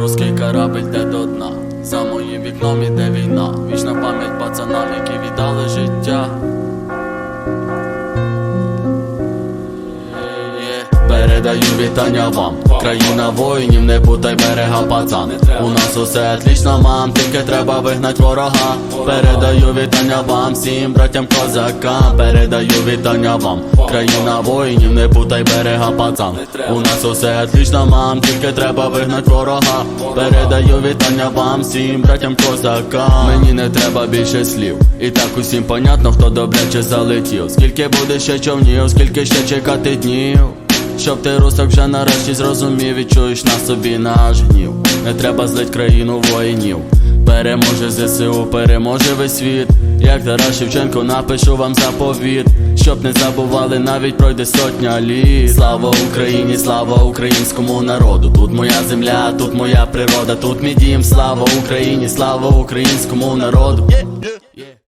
Руський корабль йде до дна, за моїм вікном іде війна, вічна пам'ять пацанам, які віддали життя. Передаю вітання вам, країна воїнів, не путай берега пацан. У нас усе отлично, мам, тільки треба вигнать ворога. Передаю вітання вам, всім братям козакам. Передаю вітання вам, країна воїнів, не путай берега пацан. У нас усе отлично, мам, тільки треба вигнать ворога. Передаю вітання вам, всім братям козакам. Мені не треба більше слів. І так усім понятно, хто добряче залетів. Скільки буде ще човнів, скільки ще чекати днів. Щоб ти русок вже нарешті зрозумів і чуєш на собі наш гнів. Не треба злить країну воїнів. Переможе ЗСУ, переможе весь світ. Як Тарас Шевченко напишу вам заповіт. Щоб не забували, навіть пройде сотня літ. Слава Україні, слава українському народу. Тут моя земля, тут моя природа, тут мій дім. Слава Україні, слава українському народу.